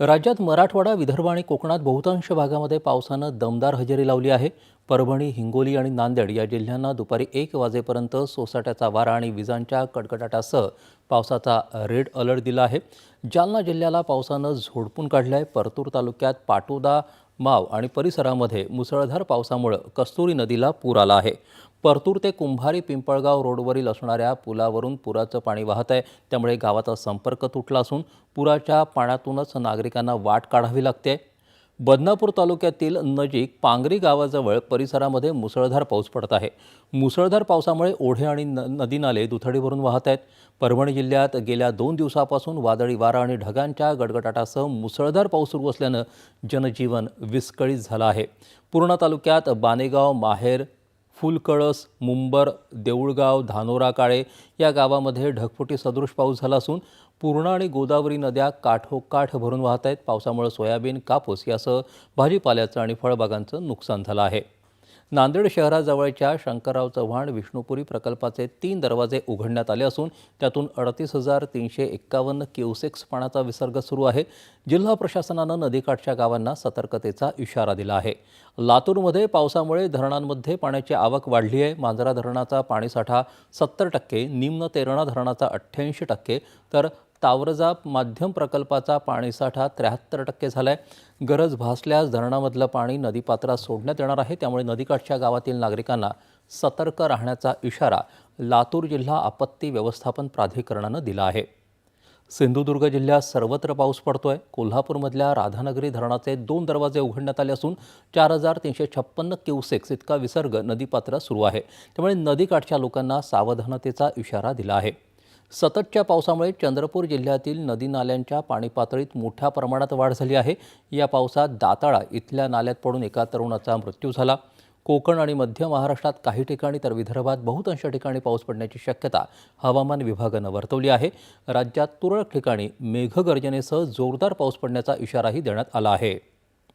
राज्यात मराठवाडा विदर्भ आणि कोकणात बहुतांश भागामध्ये पावसानं दमदार हजेरी लावली आहे. परभणी हिंगोली आणि नांदेड या जिल्ह्यांना दुपारी एक वाजेपर्यंत सोसाट्याचा वारा आणि विजांच्या कडकडाटासह पावसाचा रेड अलर्ट दिला आहे. जालना जिल्ह्याला पावसानं झोडपून काढलं आहे परतूर तालुक्यात पाटोदा माव आणि परिसरामध्ये मुसळधार पावसामुळं कस्तुरी नदीला पूर आला आहे. परतूर ते कुंभारी पिंपळगाव रोडवरील असणाऱ्या पुलावरून पुराचं पाणी वाहत आहे. त्यामुळे गावाचा संपर्क तुटला असून पुराच्या पाण्यातूनच नागरिकांना वाट काढावी लागते. बदनापूर तालुक्यातील नजीक पांगरी गावाजवळ परिसरामध्ये मुसळधार पाऊस पडत आहे. मुसळधार पावसामुळे ओढे आणि न नदी नाले दुथडी भरून वाहत आहेत. परभणी जिल्ह्यात गेल्या दोन दिवसापासून वादळी वारा आणि ढगांच्या गडगडाटासह मुसळधार पाऊस सुरू असल्यानं जनजीवन विस्कळीत झालं आहे. पूर्णा तालुक्यात बानेगाव माहेर फुलकळस मुंबर देऊळगाव धानोरा काळे या गावामध्ये ढगफुटी सदृश पाऊस झाला असून पूर्णा आणि गोदावरी नद्या काठोकाठ भरून वाहत आहेत. पावसामुळे सोयाबीन कापूस यासह भाजीपाल्याचं आणि फळबागांचं नुकसान झालं आहे. नांदेड शहराजवळच्या शंकरराव चव्हाण विष्णुपुरी प्रकल्पाचे तीन दरवाजे उघडण्यात आले असून त्यातून अडतीस हजार तीनशे एक्कावन्न क्युसेक्स पाण्याचा विसर्ग सुरू आहे. जिल्हा प्रशासनानं नदीकाठच्या गावांना सतर्कतेचा इशारा दिला आहे. लातूरमध्ये पावसामुळे धरणांमध्ये पाण्याची आवक वाढली आहे. मांजरा धरणाचा पाणीसाठा सत्तर टक्के निम्न तेरणा धरणाचा अठ्ठ्याऐंशी टक्के तर तावरजाप माध्यम प्रकल्पाचा पाणीसाठा त्र्याहत्तर टक्के झाला आहे गरज भासल्यास धरणामधलं पाणी नदीपात्रात सोडण्यात येणार आहे. त्यामुळे नदीकाठच्या गावातील नागरिकांना सतर्क राहण्याचा इशारा लातूर जिल्हा आपत्ती व्यवस्थापन प्राधिकरणानं दिला आहे. सिंधुदुर्ग जिल्ह्यात सर्वत्र पाऊस पडतोय. कोल्हापूरमधल्या राधानगरी धरणाचे दोन दरवाजे उघडण्यात आले असून चार हजार तीनशे छप्पन्न क्युसेक्स इतका विसर्ग नदीपात्रात सुरू आहे. त्यामुळे नदीकाठच्या लोकांना सावधानतेचा इशारा दिला आहे. सततच्या पावसामुळे चंद्रपूर जिल्ह्यातील नदी नाल्यांच्या पाणीपातळीत मोठ्या प्रमाणात वाढ झाली आहे. या पावसात दाताळा इथल्या नाल्यात पडून एका तरुणाचा मृत्यू झाला. कोकण आणि मध्य महाराष्ट्रात काही ठिकाणी तर विदर्भात बहुतांश ठिकाणी पाऊस पडण्याची शक्यता हवामान विभागानं वर्तवली आहे. राज्यात तुरळक ठिकाणी मेघगर्जनेसह जोरदार पाऊस पडण्याचा इशाराही देण्यात आला आहे.